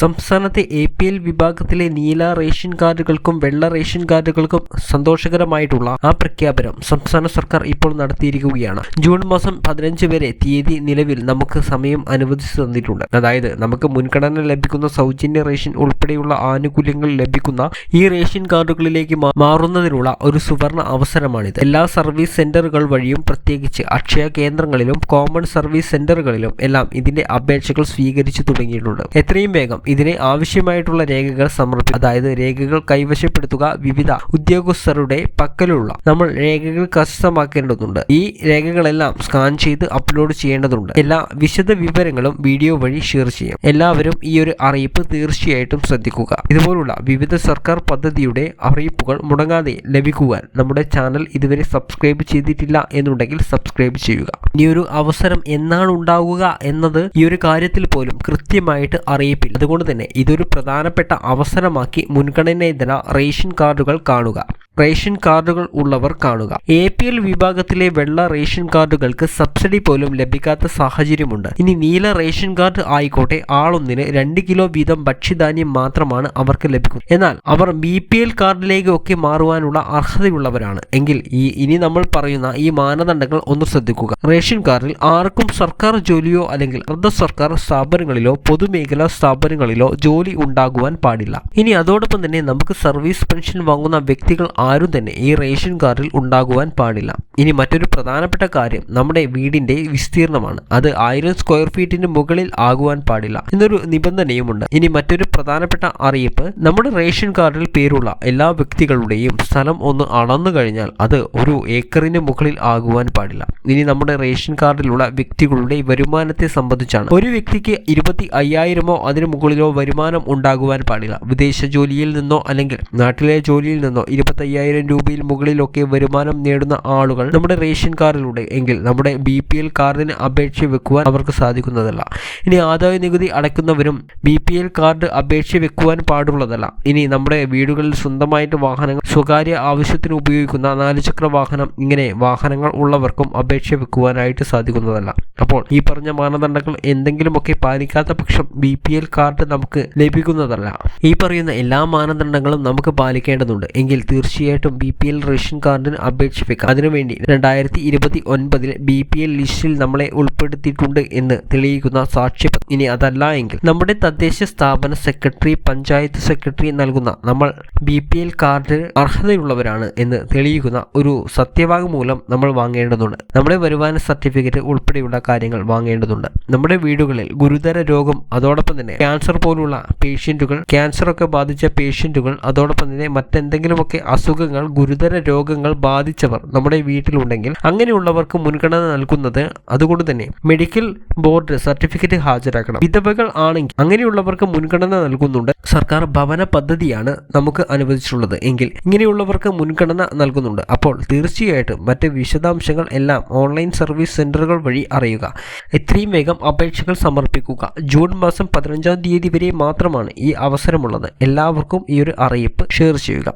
സംസ്ഥാനത്തെ A P L വിഭാഗത്തിലെ നീല റേഷൻ കാർഡുകൾക്കും വെള്ള റേഷൻ കാർഡുകൾക്കും സന്തോഷകരമായിട്ടുള്ള ആ പ്രഖ്യാപനം സംസ്ഥാന സർക്കാർ ഇപ്പോൾ നടത്തിയിരിക്കുകയാണ്. ജൂൺ മാസം പതിനഞ്ച് വരെ തീയതി നിലവിൽ നമുക്ക് സമയം അനുവദിച്ചു തന്നിട്ടുണ്ട്. അതായത് നമുക്ക് മുൻഗണന ലഭിക്കുന്ന സൗജന്യ റേഷൻ ഉൾപ്പെടെയുള്ള ആനുകൂല്യങ്ങൾ ലഭിക്കുന്ന ഈ റേഷൻ കാർഡുകളിലേക്ക് മാറുന്നതിനുള്ള ഒരു സുവർണ അവസരമാണിത്. എല്ലാ സർവീസ് സെന്ററുകൾ വഴിയും പ്രത്യേകിച്ച് അക്ഷയ കേന്ദ്രങ്ങളിലും കോമൺ സർവീസ് സെന്ററുകളിലും എല്ലാം ഇതിന്റെ അപേക്ഷകൾ സ്വീകരിച്ചു തുടങ്ങിയിട്ടുണ്ട്. എത്രയും വേഗം ഇതിന് ആവശ്യമായിട്ടുള്ള രേഖകൾ സമർപ്പിക്കും അതായത് രേഖകൾ കൈവശപ്പെടുത്തുക വിവിധ ഉദ്യോഗസ്ഥരുടെ പക്കലുള്ള നമ്മൾ രേഖകൾ കരസ്ഥമാക്കേണ്ടതുണ്ട്. ഈ രേഖകളെല്ലാം സ്കാൻ ചെയ്ത് അപ്ലോഡ് ചെയ്യേണ്ടതുണ്ട്. എല്ലാ വിശദ വിവരങ്ങളും വീഡിയോ വഴി ഷെയർ ചെയ്യാം. എല്ലാവരും ഈ ഒരു അറിയിപ്പ് തീർച്ചയായിട്ടും ശ്രദ്ധിക്കുക. ഇതുപോലുള്ള വിവിധ സർക്കാർ പദ്ധതിയുടെ അറിയിപ്പുകൾ മുടങ്ങാതെ ലഭിക്കുവാൻ നമ്മുടെ ചാനൽ ഇതുവരെ സബ്സ്ക്രൈബ് ചെയ്തിട്ടില്ല എന്നുണ്ടെങ്കിൽ സബ്സ്ക്രൈബ് ചെയ്യുക. ഇനി ഒരു അവസരം എന്നാണ് ഉണ്ടാവുക എന്നത് ഈ ഒരു കാര്യത്തിൽ പോലും കൃത്യമായിട്ട് അറിയിപ്പില്ല. അതുകൊണ്ട് തന്നെ ഇതൊരു പ്രധാനപ്പെട്ട അവസരമാക്കി മുൻഗണനേതര റേഷൻ കാർഡുകൾ കാണുക. റേഷൻ കാർഡുകൾ ഉള്ളവർ കാണുക. എ പി എൽ വിഭാഗത്തിലെ വെള്ള റേഷൻ കാർഡുകൾക്ക് സബ്സിഡി പോലും ലഭിക്കാത്ത സാഹചര്യമുണ്ട്. ഇനി നീല റേഷൻ കാർഡ് ആയിക്കോട്ടെ ആളൊന്നിന് രണ്ട് കിലോ വീതം ഭക്ഷ്യധാന്യം മാത്രമാണ് അവർക്ക് ലഭിക്കുന്നത്. എന്നാൽ അവർ ബി പി എൽ കാർഡിലേക്ക് ഒക്കെ മാറുവാനുള്ള അർഹതയുള്ളവരാണ്. എങ്കിൽ ഈ ഇനി നമ്മൾ പറയുന്ന ഈ മാനദണ്ഡങ്ങൾ ഒന്ന് ശ്രദ്ധിക്കുക. റേഷൻ കാർഡിൽ ആർക്കും സർക്കാർ ജോലിയോ അല്ലെങ്കിൽ അർദ്ധ സർക്കാർ സ്ഥാപനങ്ങളിലോ പൊതുമേഖലാ സ്ഥാപനങ്ങളിലോ ജോലി ഉണ്ടാകുവാൻ പാടില്ല. ഇനി അതോടൊപ്പം തന്നെ നമുക്ക് സർവീസ് പെൻഷൻ വാങ്ങുന്ന വ്യക്തികൾ ആരും തന്നെ ഈ റേഷൻ കാർഡിൽ ഉണ്ടാകുവാൻ പാടില്ല. ഇനി മറ്റൊരു പ്രധാനപ്പെട്ട കാര്യം നമ്മുടെ വീടിന്റെ വിസ്തീർണമാണ്. അത് ആയിരം സ്ക്വയർ ഫീറ്റിന് മുകളിൽ ആകുവാൻ പാടില്ല എന്നൊരു നിബന്ധനയുമുണ്ട്. ഇനി മറ്റൊരു പ്രധാനപ്പെട്ട അറിയിപ്പ് നമ്മുടെ റേഷൻ കാർഡിൽ പേരുള്ള എല്ലാ വ്യക്തികളുടെയും സ്ഥലം ഒന്ന് അളന്നു കഴിഞ്ഞാൽ അത് ഒരു ഏക്കറിന് മുകളിൽ ആകുവാൻ പാടില്ല. ഇനി നമ്മുടെ റേഷൻ കാർഡിലുള്ള വ്യക്തികളുടെ വരുമാനത്തെ സംബന്ധിച്ചാണ്. ഒരു വ്യക്തിക്ക് ഇരുപത്തി അയ്യായിരമോ അതിന് മുകളിലോ വരുമാനം ഉണ്ടാകുവാൻ പാടില്ല. വിദേശ ജോലിയിൽ നിന്നോ അല്ലെങ്കിൽ നാട്ടിലെ ജോലിയിൽ നിന്നോ ഇരുപത്തി അയ്യായിരം രൂപയിൽ മുകളിലൊക്കെ വരുമാനം നേടുന്ന ആളുകൾ നമ്മുടെ റേഷൻ കാർഡിലൂടെ എങ്കിൽ നമ്മുടെ ബി പി എൽ കാർഡിന് അപേക്ഷ വെക്കുവാൻ അവർക്ക് സാധിക്കുന്നതല്ല. ഇനി ആദായ നികുതി അടയ്ക്കുന്നവരും ബി പി എൽ കാർഡ് അപേക്ഷ വെക്കുവാൻ പാടുള്ളതല്ല. ഇനി നമ്മുടെ വീടുകളിൽ സ്വന്തമായിട്ട് വാഹനങ്ങൾ സ്വകാര്യ ആവശ്യത്തിന് ഉപയോഗിക്കുന്ന നാലുചക്ര വാഹനം ഇങ്ങനെ വാഹനങ്ങൾ ഉള്ളവർക്കും അപേക്ഷ വെക്കുവാനായിട്ട് സാധിക്കുന്നതല്ല. അപ്പോൾ ഈ പറഞ്ഞ മാനദണ്ഡങ്ങൾ എന്തെങ്കിലുമൊക്കെ പാലിക്കാത്ത പക്ഷം ബി പി എൽ കാർഡ് നമുക്ക് ലഭിക്കുന്നതല്ല. ഈ പറയുന്ന എല്ലാ മാനദണ്ഡങ്ങളും നമുക്ക് പാലിക്കേണ്ടതുണ്ട്. എങ്കിൽ തീർച്ചയായിട്ടും ബി പി എൽ റേഷൻ കാർഡിന് അപേക്ഷിപ്പിക്കാം. അതിനുവേണ്ടി രണ്ടായിരത്തി ഇരുപത്തി ഒൻപതിൽ ബി പി എൽ ലിസ്റ്റിൽ നമ്മളെ ഉൾപ്പെടുത്തിയിട്ടുണ്ട് എന്ന് തെളിയിക്കുന്ന സാക്ഷ്യപത്രം ഇനി അതല്ല എങ്കിൽ നമ്മുടെ തദ്ദേശ സ്ഥാപന സെക്രട്ടറി പഞ്ചായത്ത് സെക്രട്ടറി നൽകുന്ന നമ്മൾ ബി പി എൽ കാർഡ് അർഹതയുള്ളവരാണ് എന്ന് തെളിയിക്കുന്ന ഒരു സത്യവാങ്മൂലം നമ്മൾ വാങ്ങേണ്ടതുണ്ട്. നമ്മുടെ വരുമാന സർട്ടിഫിക്കറ്റ് ഉൾപ്പെടെയുള്ള കാര്യങ്ങൾ വാങ്ങേണ്ടതുണ്ട്. നമ്മുടെ വീടുകളിൽ ഗുരുതര രോഗം അതോടൊപ്പം തന്നെ ക്യാൻസർ പോലുള്ള പേഷ്യന്റുകൾ ക്യാൻസർ ഒക്കെ ബാധിച്ച പേഷ്യന്റുകൾ അതോടൊപ്പം തന്നെ മറ്റെന്തെങ്കിലുമൊക്കെ അസുഖങ്ങൾ ഗുരുതര രോഗങ്ങൾ ബാധിച്ചവർ നമ്മുടെ വീട്ടിലുണ്ടെങ്കിൽ അങ്ങനെയുള്ളവർക്ക് മുൻഗണന നൽകുന്നത് അതുകൊണ്ട് തന്നെ മെഡിക്കൽ ബോർഡ് സർട്ടിഫിക്കറ്റ് ഹാജരാക്കണം. വിധവകൾ ആണെങ്കിൽ അങ്ങനെയുള്ളവർക്ക് മുൻഗണന നൽകുന്നുണ്ട്. സർക്കാർ ഭവന പദ്ധതിയാണ് നമുക്ക് അനുവദിച്ചിട്ടുള്ളത്. എങ്കിൽ ഇങ്ങനെയുള്ളവർക്ക് മുൻഗണന നൽകുന്നുണ്ട്. അപ്പോൾ തീർച്ചയായിട്ടും മറ്റ് വിശദാംശങ്ങൾ എല്ലാം ഓൺലൈൻ സർവീസ് സെന്ററുകൾ വഴി അറിയുക. എത്രയും വേഗം അപേക്ഷകൾ സമർപ്പിക്കുക. ജൂൺ മാസം പതിനഞ്ചാം തീയതി വരെ മാത്രമാണ് ഈ അവസരമുള്ളത്. എല്ലാവർക്കും ഈ ഒരു അറിയിപ്പ് ഷെയർ ചെയ്യുക.